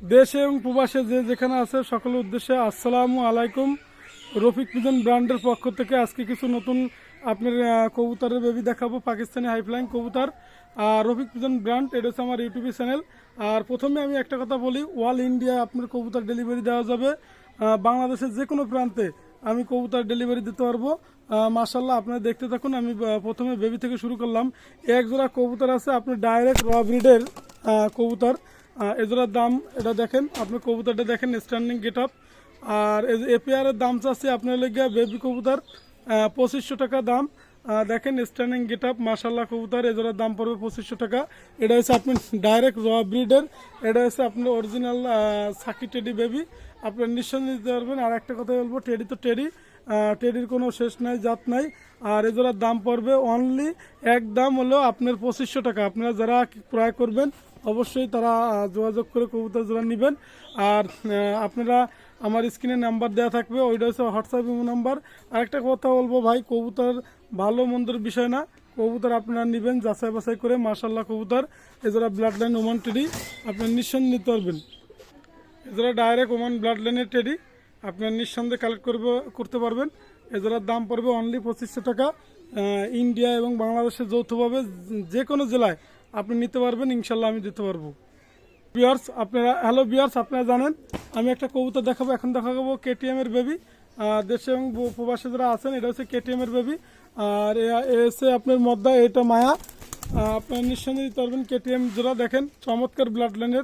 দেশে এবং প্রবাসে যে যেখানে আছে, সকলের উদ্দেশ্যে আসসালামু আলাইকুম। রফিক পিজন ব্র্যান্ডের পক্ষ থেকে আজকে কিছু নতুন আপনার কবুতরের বেবি দেখাবো, পাকিস্তানি হাইফ্লাইং কবুতর। আর রফিক পিজন ব্র্যান্ড, এটা হচ্ছে আমার ইউটিউব চ্যানেল আর প্রথমে আমি একটা কথা বলি অল ইন্ডিয়া আপনার কবুতর ডেলিভারি দেওয়া যাবে। বাংলাদেশের যে কোনো প্রান্তে আমি কবুতর ডেলিভারি দিতে পারব। মাসাল্লাহ আপনারা দেখতে থাকুন, আমি প্রথমে বেবি থেকে শুরু করলাম। এক জোড়া কবুতর আছে, আপনার ডাইরেক্ট র ব্রিডের কবুতর। আহ, এ জোড়ার দাম এটা দেখেন আপনি কবুতরটা দেখেন স্ট্যান্ডিং গেট আপ আর এপিআরের দাম চাচ্ছে আপনার লেগে বেবি কবুতর পঁচিশশো টাকা দাম। দেখেন স্ট্যান্ডিং গেট আপ মাসাল্লাহ কবুতর এ জোড়ার দাম পড়বে পঁচিশশো টাকা। এটা হচ্ছে আপনি ডাইরেক্ট র ব্রিডের এটা হচ্ছে আপনার অরিজিনাল সাকি টেডি বেবি আপনার নিঃসন্দেহে দিতে পারবেন। আর একটা কথা বলব টেডি তো টেডি টেডির কোনো শেষ নাই, জাত নাই। আর এ জোড়ার দাম পড়বে অনলি এক দাম হলো আপনার পঁচিশশো টাকা। আপনারা যারা ক্রয় করবেন, অবশ্যই তারা যোগাযোগ করে কবুতর জোড়া নেবেন। আর আপনারা আমার স্ক্রিনে নাম্বার দেওয়া থাকবে, ওইটা হচ্ছে হোয়াটসঅ্যাপ নাম্বার। আরেকটা কথা বলব ভাই, কবুতর ভালো মন্দর বিষয় না। কবুতর আপনারা নেবেন, যাচাই বাছাই করে মার্শাল্লাহ কবুতর। এছাড়া ব্লাড লাইন ওমান টেডি আপনার নিঃসন্দেহে নিতে পারবেন। এছাড়া ডাইরেক্ট ওমান ব্লাড লাইনের টেডি আপনার নিঃসন্দেহে কালেক্ট করবে, করতে পারবেন। এছাড়ার দাম পড়বে অনলি পঁচিশশো টাকা। ইন্ডিয়া এবং বাংলাদেশে যৌথভাবে যে কোনো জেলায় আপনি নিতে পারবেন ইনশাল্লাহ আমি দিতে পারব। বিয়ার্স আপনারা হ্যালো বিয়ার্স আপনারা জানেন, আমি একটা কবুতর দেখাবো, এখন দেখাবো কেটিএম এর বেবি দেশে এবং প্রবাসে যারা আছেন, এটা হচ্ছে কেটিএম এর বেবি আর এ- এ হচ্ছে আপনার মদ্দা, এটা মায়া। আপনার নিঃসন্দেহে দিতে পারবেন কেটিএম জোড়া। দেখেন, চমৎকার ব্লাড লাইনের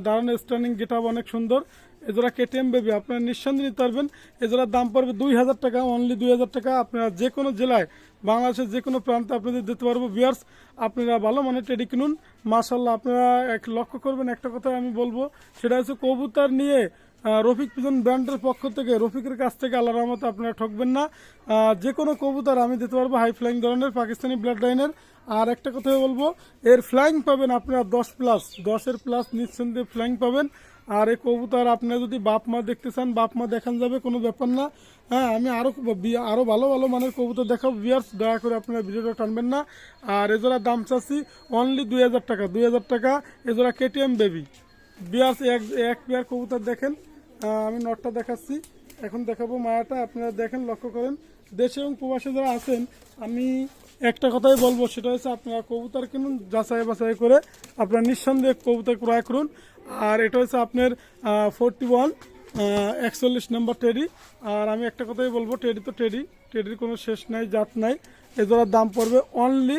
দারুণ স্ট্যান্ডিং গেট অনেক সুন্দর। এজোড়া কেটিএম বেবি আপনারা নিঃসন্দেহে নিতে পারবেন। এজোড়ার দাম পড়বে দুই হাজার টাকা অনলি দুই হাজার টাকা। আপনারা যে কোনো জেলায়, বাংলাদেশের যে কোনো প্রান্তে আপনাদের দিতে পারব বিয়ার্স আপনারা ভালো মানে টেডি কিনুন। মাশাল্লাহ আপনারা এক লক্ষ্য করবেন। একটা কথা আমি বলব, সেটা হচ্ছে কবুতর নিয়ে রফিক পিজন ব্র্যান্ডের পক্ষ থেকে, রফিকের কাছ থেকে আল্লাহ রহমত আপনারা ঠকবেন না। যে কোনো কবুতর আমি দিতে পারব হাই ফ্লাইং ধরনের, পাকিস্তানি ব্লাড লাইনের আর একটা কথা বলব, এর ফ্লাইং পাবেন আপনারা দশ প্লাস দশের প্লাস নিঃসন্দেহে ফ্লাইং পাবেন। আর এই কবুতর আপনারা যদি বাপ মা দেখতে চান, বাপ মা দেখান যাবে, কোনো ব্যাপার না। হ্যাঁ আমি আরও বি- আরও ভালো ভালো মানের কবুতর দেখাবো বিয়ার্স দয়া করে আপনারা ভিডিওটা টানবেন না। আর এজোড়া দাম চাচ্ছি অনলি দুই হাজার টাকা, দুই হাজার টাকা, এজোড়া কেটিএম বেবি বিয়ার্স এক এক পেয়ার কবুতর দেখেন। আমি নটটা দেখাচ্ছি। এখন দেখাবো মায়াটা, আপনারা দেখেন, লক্ষ্য করেন। দেশে এবং প্রবাসে যারা আছেন, আমি একটা কথাই বলব, সেটা হচ্ছে আপনারা কবুতর কিনুন, যাচাই বাছাই করে আপনারা নিঃসন্দেহে কবুতর ক্রয় করুন। আর এটা হচ্ছে আপনার ফোরটি ওয়ান একচল্লিশ নম্বর টেডি আর আমি একটা কথাই বলব টেডি তো টেডি টেডির কোনো শেষ নাই, জাত নাই। এজোড়ার দাম পড়বে অনলি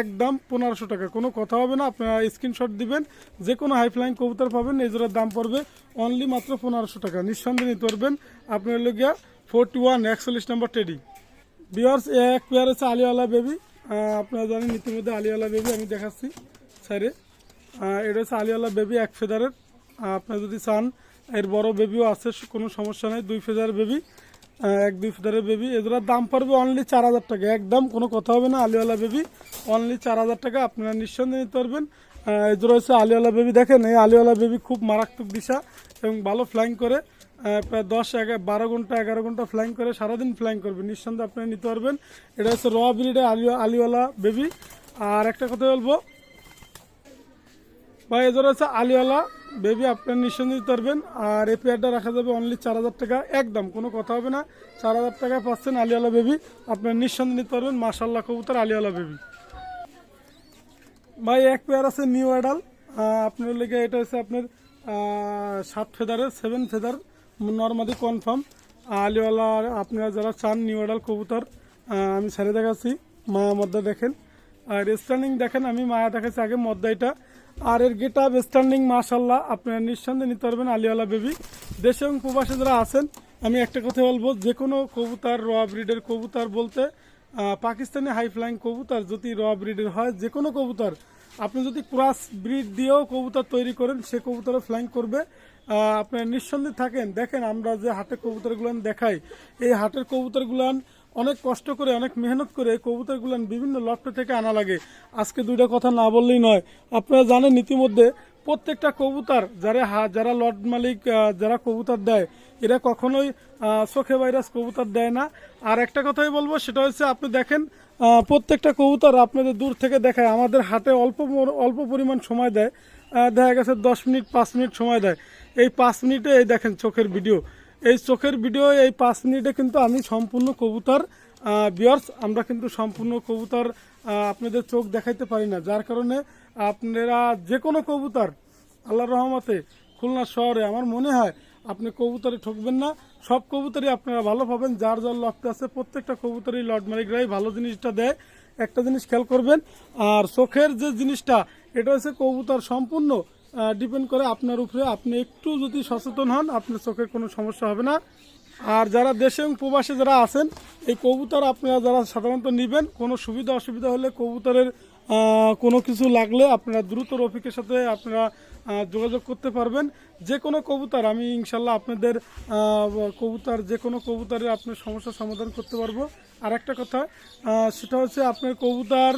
একদম পনেরোশো টাকা। কোনো কথা হবে না, আপনারা স্ক্রিনশট দিবেন যে কোনো হাইফ্লাইং কবুতর পাবেন এজোড়ার দাম পড়বে অনলি মাত্র পনেরোশো টাকা। নিঃসন্দেহে নিতে পারবেন, আপনার লগিয়া ফোরটি ওয়ান একচল্লিশ নম্বর টেডি বিয়ার্স এক পেয়ার হচ্ছে আলিওয়ালা বেবি আপনারা জানেন ইতিমধ্যে আলিওয়ালা বেবি আমি দেখাচ্ছি সাইডে এটা হচ্ছে আলিওয়ালা বেবি এক ফেদারের। আপনারা যদি চান, এর বড় বেবিও আছে, কোনো সমস্যা নেই, দুই ফেদার বেবি এক দুই ফেদারের বেবি এগুলোর দাম পড়বে অনলি চার হাজার টাকা। একদম কোনো কথা হবে না, আলিওয়ালা বেবি অনলি চার হাজার টাকা আপনারা নিঃসন্দেহে নিতে পারবেন। এগুলো হচ্ছে আলিওয়ালা বেবি দেখেন, এই আলিওয়ালা বেবি খুব মারাত্মক দিশা এবং ভালো ফ্লাইং করে। প্রায় দশ বারো ঘণ্টা, এগারো ঘণ্টা ফ্লাইং করে, সারাদিন ফ্লাইং করবে। নিঃসন্দেহে আপনারা নিতে পারবেন। এটা হচ্ছে র ব্রিডের আলিও আলিওয়ালা বেবি আর একটা কথা বলব, ভাই এদের হচ্ছে আলিওয়ালা বেবি আপনার নিঃসন্দেহে দিতে পারবেন। আর এই পেয়ারটা রাখা যাবে অনলি চার হাজার টাকা। একদম, কোনো কথা হবে না। চার হাজার টাকা পাচ্ছেন আলিওয়ালা বেবি আপনার নিঃসন্দেহে নিতে পারবেন। মাসাল্লাহ কবুতর আলিওয়ালা বেবি ভাই, এক পেয়ার আছে নিউ অ্যাডাল আপনার লেগে এটা হচ্ছে আপনার সাত ফেদারের সেভেন ফেদার নর্মালি কনফার্ম আলিওয়ালা আপনারা যারা চান নিউ অ্যাডাল কবুতর আমি ছেড়ে দেখাচ্ছি, মায়া মধ্যে দেখেন। আর স্ট্যান্ডিং দেখেন, আমি মায়া দেখাচ্ছি আগে এটা। আর এর গেট আপ স্ট্যান্ডিং মাশাল্লাহ আপনারা নিঃসন্দেহে নিতে পারবেন আলিওয়ালা বেবি দেশে এবং প্রবাসে যারা আছেন, আমি একটা কথা বলব, যে কোনো কবুতর র ব্রিডের কবুতর বলতে পাকিস্তানি হাই ফ্লাইং কবুতর যদি র ব্রিডের হয়, যে কোনো কবুতর আপনি যদি ক্রাস ব্রিড দিয়েও কবুতর তৈরি করেন, সে কবুতরও ফ্লাইং করবে। আপনি আপনার নিঃসন্দেহে থাকেন। দেখেন আমরা যে হাটের কবুতরগুলান দেখাই, এই হাটের কবুতরগুলান অনেক কষ্ট করে, অনেক মেহনত করে কবুতরগুলান বিভিন্ন লফট থেকে আনা লাগে। আজকে দুইটা কথা না বললেই নয়। আপনারা জানেন ইতিমধ্যে প্রত্যেকটা কবুতর যারা হা- যারা লট মালিক যারা কবুতর দেয়, এরা কখনোই চোখে ভাইরাস কবুতর দেয় না। আর একটা কথাই বলব, সেটা হচ্ছে আপনি দেখেন প্রত্যেকটা কবুতর আপনাদের দূর থেকে দেখায়, আমাদের হাতে অল্প অল্প পরিমাণ সময় দেয় দেখা গেছে দশ মিনিট, পাঁচ মিনিট সময় দেয়। এই পাঁচ মিনিটে, এই দেখেন চোখের ভিডিও, এই চোখের ভিডিও, এই পাঁচ মিনিটে কিন্তু আমি সম্পূর্ণ কবুতর বিয়ার্স আমরা কিন্তু সম্পূর্ণ কবুতর আপনাদের চোখ দেখাইতে পারি না, যার কারণে আপনারা যে কোনো কবুতর, আল্লাহর রহমতে খুলনা শহরে, আমার মনে হয় আপনি কবুতরে ঠকবেন না। সব কবুতরই আপনারা ভালো পাবেন, যার যার লক্ষ্য আছে প্রত্যেকটা কবুতরই লর্ড মালিকরাই ভালো জিনিসটা দেয়, একটা জিনিস খেয়াল করবেন। আর চোখের যে জিনিসটা, এটা হচ্ছে কবুতর সম্পূর্ণ ডিপেন্ড করে আপনার উপরে। আপনি একটু যদি সচেতন হন, আপনার চোখের কোনো সমস্যা হবে না। আর যারা দেশে এবং প্রবাসে যারা আছেন, এই কবুতর আপনারা যারা সাধারণত নেবেন, কোনো সুবিধা অসুবিধা হলে কবুতরের কোনো কিছু লাগলে আপনারা দ্রুত রফিকের সাথে আপনারা যোগাযোগ করতে পারবেন। যে কোনো কবুতর, আমি ইনশাল্লাহ আপনাদের কবুতর, যে কোনো কবুতরের আপনার সমস্যার সমাধান করতে পারব। আর একটা কথা সেটা হচ্ছে আপনার কবুতর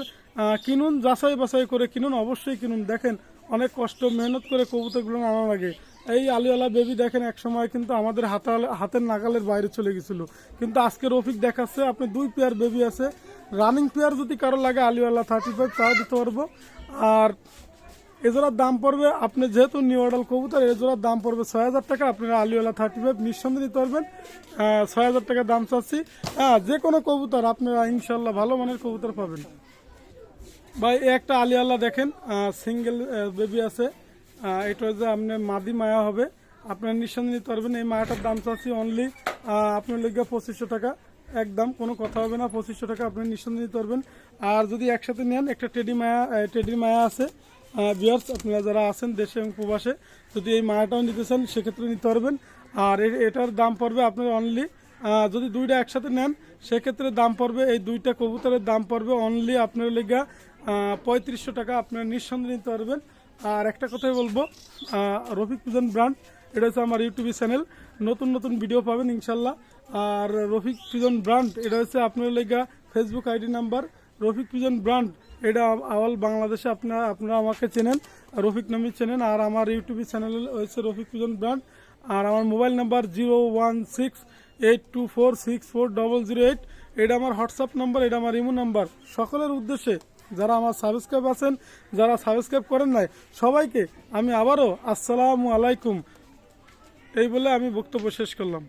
কিনুন, যাচাই বাছাই করে কিনুন, অবশ্যই কিনুন। দেখেন, অনেক কষ্ট, মেহনত করে কবুতরগুলো আনা লাগে। এই আলিওয়ালা বেবি দেখেন এক সময় কিন্তু আমাদের হাতাল, হাতের নাগালের বাইরে চলে গেছিল। কিন্তু আজকে রফিক দেখাচ্ছে আপনি দুই পেয়ার বেবি আছে। রানিং পেয়ার যদি কারও লাগে, আলিওয়ালা থার্টি ফাইভ তাও দিতে পারব। আর এজোড়ার দাম পড়বে, আপনি যেহেতু নিউ অর্ডার কবুতর এজোড়ার দাম পড়বে ছয় হাজার টাকা, আপনারা আলিওয়ালা থার্টি ফাইভ নিঃসন্দেহে দিতে পারবেন। ছয় হাজার টাকা দাম চাচ্ছি। হ্যাঁ যে কোনো কবুতর আপনারা ইনশাল্লাহ ভালো মানের কবুতর পাবেন। ভাই একটা আলিয়াল্লাহ দেখেন সিঙ্গেল বেবি আছে। এটা হচ্ছে আপনার মাদি মায়া হবে। আপনার নিঃসন্দেহে নিতে পারবেন। এই মায়াটার দাম চাচ্ছি অনলি আপনার লেগে পঁচিশশো টাকা। একদম কোনো কথা হবে না, পঁচিশশো টাকা আপনি নিঃসন্দেহে নিতে পারবেন। আর যদি একসাথে নেন, একটা টেডি মায়া টেডি মায়া আছে। বিয়ার্স আপনারা যারা আছেন দেশে এবং প্রবাসে, যদি এই মায়াটাও নিতে চান, সেক্ষেত্রে নিতে পারবেন। আর এটার দাম পড়বে আপনার অনলি যদি দুইটা একসাথে নেন, সেক্ষেত্রে দাম পড়বে, এই দুইটা কবুতরের দাম পড়বে অনলি আপনার লেগা পঁয়ত্রিশশো টাকা, আপনারা নিঃসন্দেহে নিতে পারবেন। আর একটা কথাই বলব রফিক পিজন ব্র্যান্ড, এটা হচ্ছে আমার ইউটিউব চ্যানেল। নতুন নতুন ভিডিও পাবেন, ইনশাল্লাহ। আর রফিক পিজন ব্র্যান্ড এটা হচ্ছে আপনার লেগা Facebook ID number. Rafiq pigeon brand এটা আওয়াল বাংলাদেশে আপনারা আপনারা আমাকে চেনেন, রফিক নামে চেনেন, আর আমার ইউটিউব চ্যানেল হচ্ছে রফিক পিজন ব্র্যান্ড আর আমার mobile number zero one six eight two four six four double zero eight. এটা আমার হোয়াটসঅ্যাপ নাম্বার, এটা আমার ইমো নাম্বার। সকলের উদ্দেশ্যে যারা আমার সাবস্ক্রাইব আছেন, যারা সাবস্ক্রাইব করেন নাই, সবাইকে আমি আবারও আসসালামু আলাইকুম। এই বলে আমি বক্তব্য শেষ করলাম।